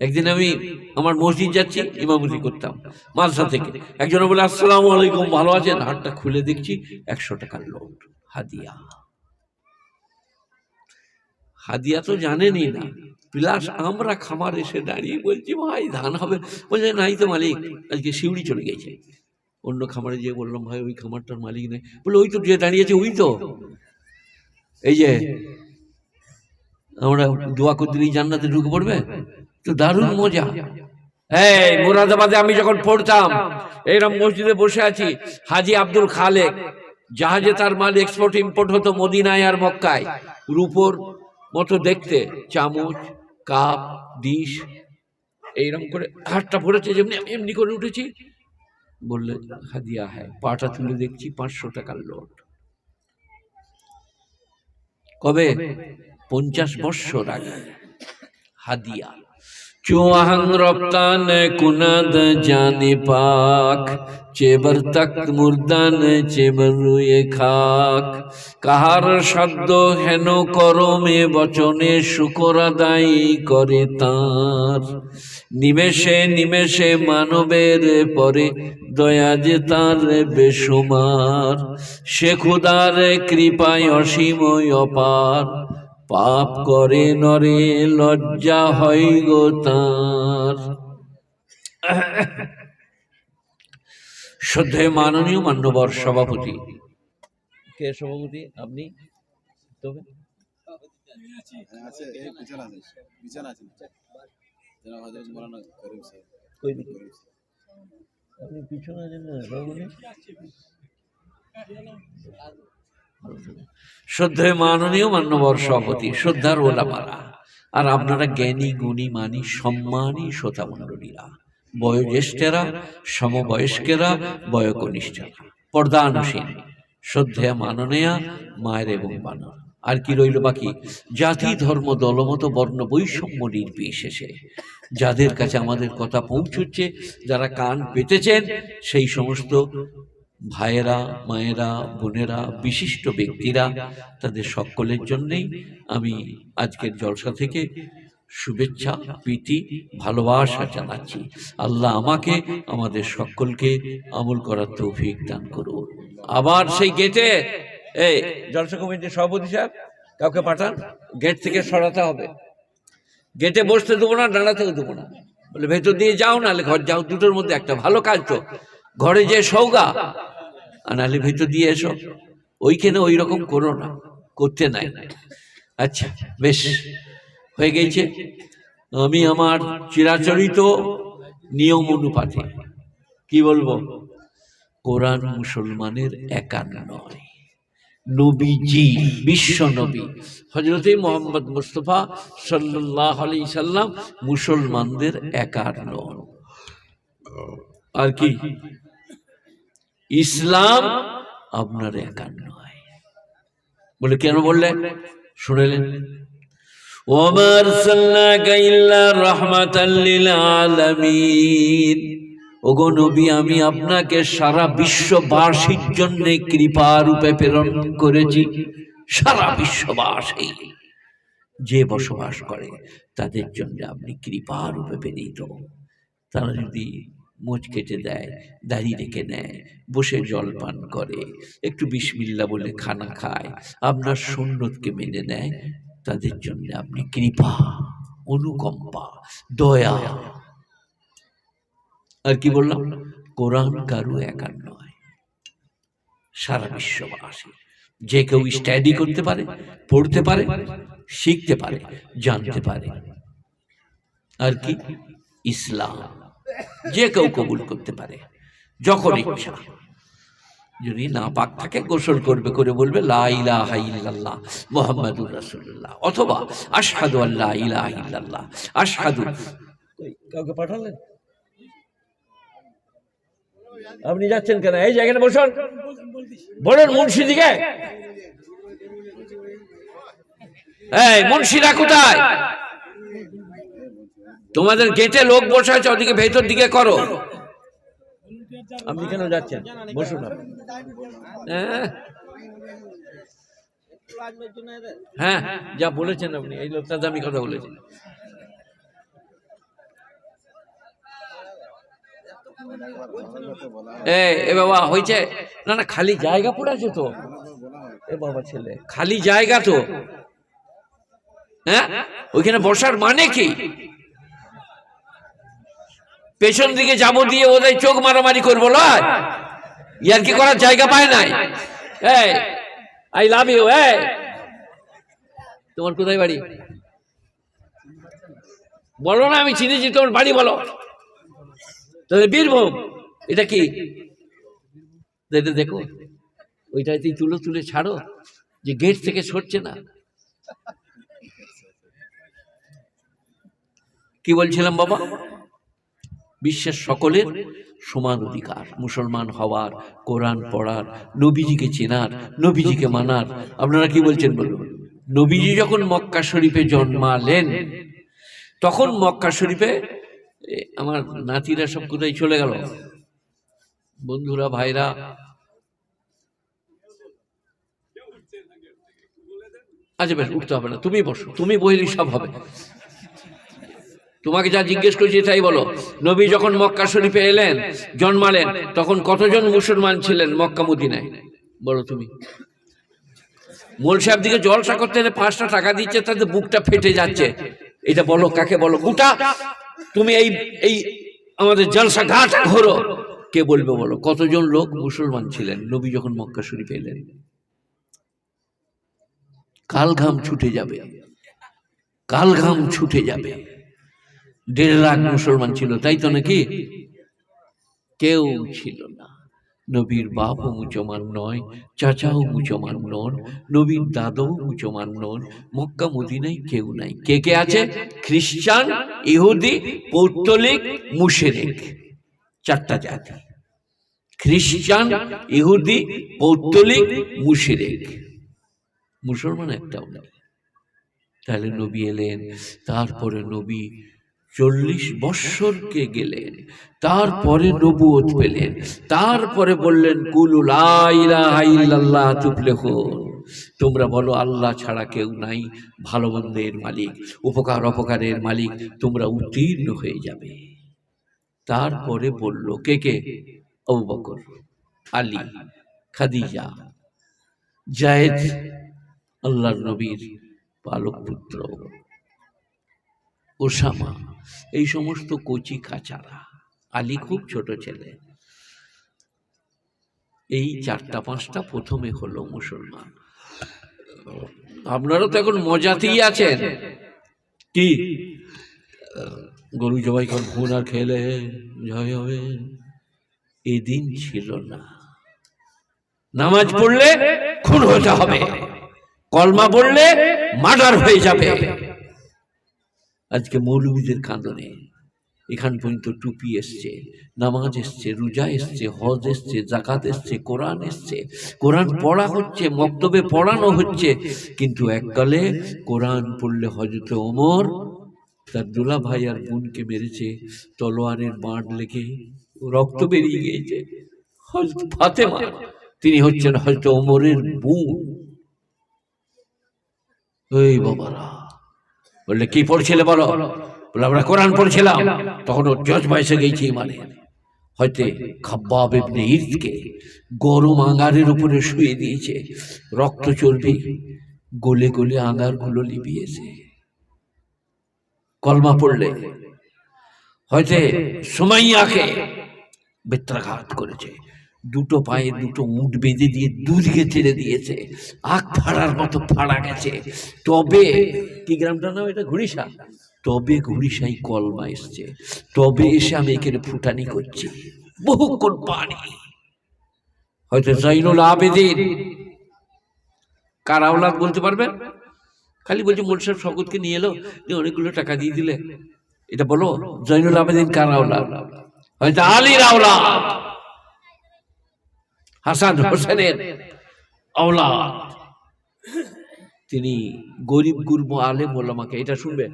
একদিন আমি আমার মসজিদ যাচ্ছি, ইমামতি করতাম, মাদ্রাসা থেকে। একজন বলে, আসসালামু আলাইকুম, ভালো আছেন? হাতটা খুলে দেখছি, একশো টাকার লোট হাদিয়া। হাদিয়া তো জানেনই না। প্লাস আমরা খামার এসে দাঁড়িয়ে বলছি, ভাই, ধান হবে। বলছে, নাই তো মালিক, আজকে শিউড়ি চলে গেছে। অন্য খামারে গিয়ে বললাম, ভাই, ওই খামারটার মালিক নেই। বলে, ওই তো যে দাঁড়িয়েছে, ওই তো। এই যে, আমরা দোয়া করতে জান্নাতে ঢুকে পড়বে? তো দারুণ মজা। এই, মুরাদাবাদে আমি যখন পড়তাম, এইরকম মসজিদে বসে আছি, হাজি আব্দুল খালেক, জাহাজে তার মাল এক্সপোর্ট ইম্পোর্ট হতো মদিনায় আর মক্কায়। রূপোর মতো দেখতে, চামচ, কাপ, ডিশ, এইরকম করে হাতটা পড়েছে যেমনি, এমনি করে উঠেছি। বললে, হাদিয়া হ্যাঁ পাটা তুলে দেখছি, পাঁচশো টাকার লোট কবে? পঞ্চাশ বৎসর আগে। হাদিয়া। চুয়াহাং রপ্তান কুনাদ জানে পাক চেবর তক মুর্দান চেবর রুয়ে খাক কাহার শব্দ হেন করমে বচনে শুকর আদায় করে তাঁর নিমেষে নিমেষে মানবের পরে দয়া যে তার বেসুমার সে খুদার কৃপায় অসীম অপার পাপ করে নরে, লজ্জা হয় গো তার। শ্রদ্ধেয় মাননীয় মান্যবর সভাপতি। কে সভাপতি? আপনি? আপনি পিছনে না মাননীয় মান্যবর সভাপতি শ্রদ্ধার ওলামারা, আর আপনারা জ্ঞানী, গুণী, মানী, সম্মানী শ্রোতা মণ্ডলীরা, বয়োজ্যেষ্ঠেরা, সমবয়স্কেরা, বয়কনিষ্ঠেরা, পর্দানুসীন শ্রদ্ধেয়া মাননীয়া, মায়ের এবং বানর, আর কি রইল বাকি? জাতি, ধর্ম, দলমত, বর্ণ, বৈষম্য নির্বিশেষে, যাদের কাছে আমাদের কথা পৌঁছচ্ছে, যারা কান পেতেছেন, সেই সমস্ত ভাইয়েরা, মায়েরা, বোনেরা, বিশিষ্ট ব্যক্তিরা, তাদের সকলের জন্যেই আমি আজকের জলসা থেকে শুভেচ্ছা, প্রীতি, ভালোবাসা জানাচ্ছি। আল্লাহ আমাকে, আমাদের সকলকে আমল করার তৌফিক দান করুন। আবার সেই গেটে এই জলসা কমিটির সভাপতি সাহেব, কাউকে পাঠান গেট থেকে সরাতে হবে। গেটে বসতে দেবো না, দাঁড়াতেও দেবো না। বলে, ভেতর দিয়ে যাও, নাহলে ঘর যাও, দুটোর মধ্যে একটা ভালো কাজ তো। ঘরে যে সৌগা আর নাহলে ভেতর দিয়ে এসো। ওইখানে ওই রকম করো না, করতে নাই। আচ্ছা বেশ, হয়ে গেছে। আমি আমার চিরাচরিত নিয়ম অনুপাতে, কি বলব? কোরআন মুসলমানের একা নয়। নবীজি, বিশ্ব নবী। হজরতে মোহাম্মদ মুস্তফা সাল্লাহ আলি সাল্লাম মুসলমানদের একার নন আর কি? ইসলাম আপনার একার নয়। বলে কেন বললেন? শুনেলেন। ওমার রহমাতাল্লিল ওগো নবী, আমি আপনাকে সারা বিশ্ববাসীর জন্য কৃপা রূপে প্রেরণ করেছি। সারা বিশ্ববাসী যে বসবাস করে, তাদের জন্য আপনি কৃপা রূপে প্রেরিত। তারা যদি মোচ কেটে দেয় দাড়ি রেখে নেয় বসে জল পান করে একটু বিসমিল্লা বলে খানা খায় আপনার সুন্নতকে মেনে নেয় তাদের জন্য আপনি কৃপা অনুকম্পা দয়া। আর কি বললাম? কোরআন কারু একার নয় সারা বিশ্ববাসী যে কেউ স্টাডি করতে পারে পড়তে পারে শিখতে পারে জানতে পারে। আর কি? ইসলাম। যে কেউ কবুল করতে পারে যখন ইচ্ছা যদি না পাক থাকে গোসল করবে করে বলবে লা ইলাহা ইল্লাল্লাহ মুহাম্মাদুর রাসূলুল্লাহ অথবা আশহাদু আল্লা ইলাহা ইল্লাল্লাহ আশহাদু কাউকে পাঠালেন? আপনি যাচ্ছেন কেন? এই জায়গাটা বসুন। বলুন মুন্সিদিকে। এই মুন্সিরা কোথায়? তোমাদের গেটে লোক বসে আছে ওদিকে ভেতর দিকে করো। আপনি কেন যাচ্ছেন? বসুন। হ্যাঁ। হ্যাঁ যা বলেছেন আপনি এই লোকটা দামি কথা বলেছেন এ বাবা হয়েছে? না না খালি জায়গা পড়ে আছে তো। এ বাবা ছেলে খালি জায়গা তো। হ্যাঁ? ওইখানে বসার মানে কি? পেছন দিকে যাব দিয়ে ওদের চোখ মারামারি করব ইয়ার কি করার জায়গা পায় নাই? আই লাভ ইউ তোমার কোথায় বাড়ি? বলো না, আমি চিনেছি, তোমার বাড়ি বলো। তাহলে বীরভূম, এটা কি? এটা দেখো। ওইটাতেই তুলো তুলে ছাড়ো, যে গেট থেকে সরছে না। কি বলছিলাম বাবা? বিশ্বের সকলের সমান অধিকার, মুসলমান হওয়ার, কোরআন পড়ার, নবীজিকে চেনার, নবীজিকে মানার। আপনারা কি বলছেন বলুন? নবীজি যখন মক্কা শরীফে জন্মালেন, তখন মক্কা শরীফে আমার নাতিরা সব কোথায় চলে গেল? বন্ধুরা, ভাইরা আচ্ছা বেশ, উঠতে হবে না। তুমি বসো, তুমি বইলি সব হবে। তোমাকে যা জিজ্ঞেস করছি তাই বলো। নবী যখন মক্কা শরীফে এলেন, জন্মালেন, তখন কতজন মুসলমান ছিলেন মক্কা মদিনায়? বলো তুমি। মোল সাহেব দিকে জলসা করতে এলে পাঁচটা টাকা দিচ্ছে, তাতে বুকটা ফেটে যাচ্ছে। এটা বলো, কাকে বলো? গোটা তুমি এই এই আমাদের জলসা ঘাট ঘোরো। কে বলবে বলো? কতজন লোক মুসলমান ছিলেন নবী যখন মক্কা শরীফে এলেন? কাল ঘাম ছুটে যাবে। কাল ঘাম ছুটে যাবে। দেড় লাখ মুসলমান ছিল, তাই তো নাকি? কেউ ছিল না। নবীর বাপও মুসলমান নয়, চাচাও মুসলমান নন, নবীর দাদাও মুসলমান নন, মক্কা, মদিনায় কেউ নাই। কে কে আছে? খ্রিস্টান, ইহুদি, পৌত্তলিক, মুশেরেক। চারটা জাতি। খ্রিস্টান, ইহুদি, পৌত্তলিক, মুশেরেক। মুসলমান একটাও নেই। তাহলে নবী এলেন, তারপরে নবী চল্লিশ বৎসরকে গেলেন। তারপরে নবুয়ত পেলেন। তারপরে বললেন, কুলু তোমরা বলো, আল্লাহ ছাড়া কেউ নাই, ভালো মন্দের মালিক, উপকার অপকারের মালিক, তোমরা উত্তীর্ণ হয়ে যাবে। তারপরে বলল, কে কে? আবু বকর, আলী, খাদিজা, জায়েদ, আল্লাহর নবীর পালক পুত্র ওসামা, এই সমস্ত কচি কাচারা। আলী খুব ছোট ছেলে। এই চারটা পাঁচটা প্রথমে হলো মুসলমান। আপনারা তো এখন মজাতেই আছেন। কি? গরু জবাই খুন আর খেলে জয় হবে। এদিন ছিল না। নামাজ পড়লে খুন হতে হবে। কলমা পড়লে মার্ডার হয়ে যাবে। আজকে মৌলবীদের কাঁদনে। এখান পর্যন্ত টুপি এসছে, নামাজ এসছে, রোজা এসছে, হজ এসছে জাকাত এসছে, কোরআন এসছে। কোরআন পড়া হচ্ছে, মক্তবে পড়ানো হচ্ছে, কিন্তু এককালে কোরআন পড়লে হজরত ওমর তার দুলা ভাই আর বোনকে মেরেছে, তলোয়ারের বাঁট লেগে রক্ত বেরিয়ে গিয়েছে। হজরত ফাতেমা, তিনি হচ্ছেন হয়তো ওমরের বোন। ওই বাবারা। বললে, কি পড়ছিলে বলো? বলে আমরা কোরআন পড়ছিলাম। তখন ও জজ বয়সে গেছি মানে হয়তো খাব্বাব ইরদকে গরম আঙারের উপরে শুয়ে দিয়েছে, রক্ত চর্বি, গলে গলে আঙারগুলো লিবিয়েছে কলমা পড়লে হয়তো সুমাইয়াকে বেত্রাঘাত করেছে। দুটো পায়ে দুটো উঁট বেঁধে দিয়ে দুদিকে ছেড়ে দিয়েছে। আখ ফাড়ার মতো ফাড়া গেছে। তবে, কি গ্রামটার নাম এটা? ঘুড়িসা? তবে ঘুড়িসাই কলমা এসছে। তবে এসে আমি এখানে ফুটানি করছি। বহুক্ষণ পানি। হয়তো জৈনুল আবেদিন। কার আওলাদ বলতে পারবেন? খালি বলছে মোল সাহেব শকতকে নিয়ে এলো দিয়ে অনেকগুলো টাকা দিয়ে দিলে। এটা বলো জৈনুল আবেদিন কার আওলাদ? হয়তো আলীর আওলাদ। হাসান হোসেনের আওলাদ তিনি গরিব গুরব আলেম ওলামাকে এটা শুনবে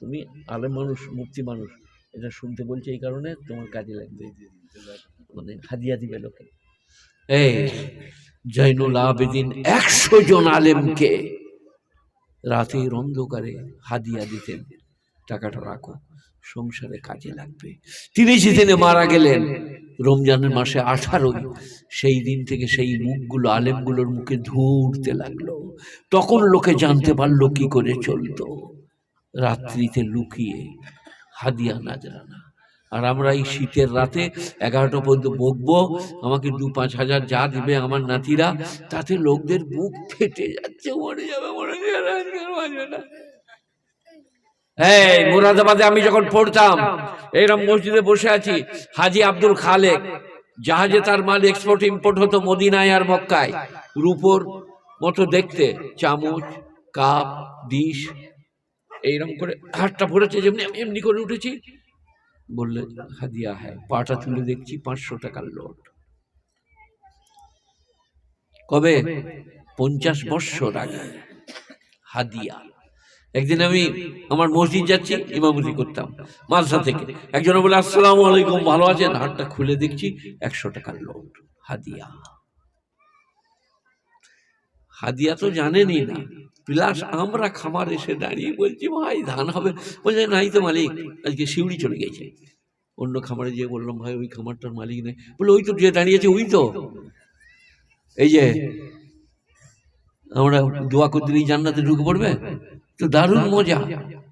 তুমি আলেম মানুষ মুক্তি মানুষ এটা শুনতে বলছে এই কারণে তোমার কাজে লাগবে। মানে হাদিয়া দিবে লোকে। এই জৈনুল আবেদিন একশো জন আলেমকে রাতের অন্ধকারে হাদিয়া দিতেন। টাকাটা রাখো সংসারে কাজে লাগবে। তিনি যেদিনে মারা গেলেন রমজানের মাসে আঠারোই সেই দিন থেকে সেই মুখগুলো আলেমগুলোর মুখে ধুঁড়তে লাগল। তখন লোকে জানতে পারল কি করে চলতো। রাত্রিতে লুকিয়ে হাদিয়া নাজরানা আর আমরা এই শীতের রাতে এগারোটা পর্যন্ত বকবো আমাকে দু পাঁচ হাজার যা দিবে আমার নাতিরা তাতে লোকদের বুক ফেটে যাচ্ছে মরে যাবে মরে যাবে না। এই, মুরাদাবাদে আমি যখন পড়তাম, এইরকম মসজিদে বসে আছি, হাজি আব্দুল খালেক। জাহাজে তার মাল এক্সপোর্ট ইম্পোর্ট হতো মদিনায় আর মক্কায়। রূপোর মতো দেখতে, চামচ, কাপ, ডিশ, এইরকম করে হাতটা ভরেছে, যেমনি আমি এমনি করে উঠেছি। বললে, হাদিয়া হ্যাঁ পাটা তুলে দেখছি, পাঁচশো টাকার লোট কবে? পঞ্চাশ বৎসর আগে। হাদিয়া। একদিন আমি আমার মসজিদ যাচ্ছি, ইমামতি করতাম, মাদ্রাসা থেকে। একজন বলে, আসসালামু আলাইকুম, ভালো আছেন? হাতটা খুলে দেখছি, একশো টাকার লোট হাদিয়া। হাদিয়া তো জানেনই না। প্লাস আমরা খামার এসে দাঁড়িয়ে বলছি, ভাই, ধান হবে। বলছে, নাই তো মালিক, আজকে শিউড়ি চলে গেছে। অন্য খামারে যেয়ে বললাম, ভাই, ওই খামারটার মালিক নেই। বলে, ওই তো যে দাঁড়িয়েছে, ওই তো। এই যে, আমরা দোয়া করতে জান্নাতে ঢুকে পড়বে? তো দারুণ মজা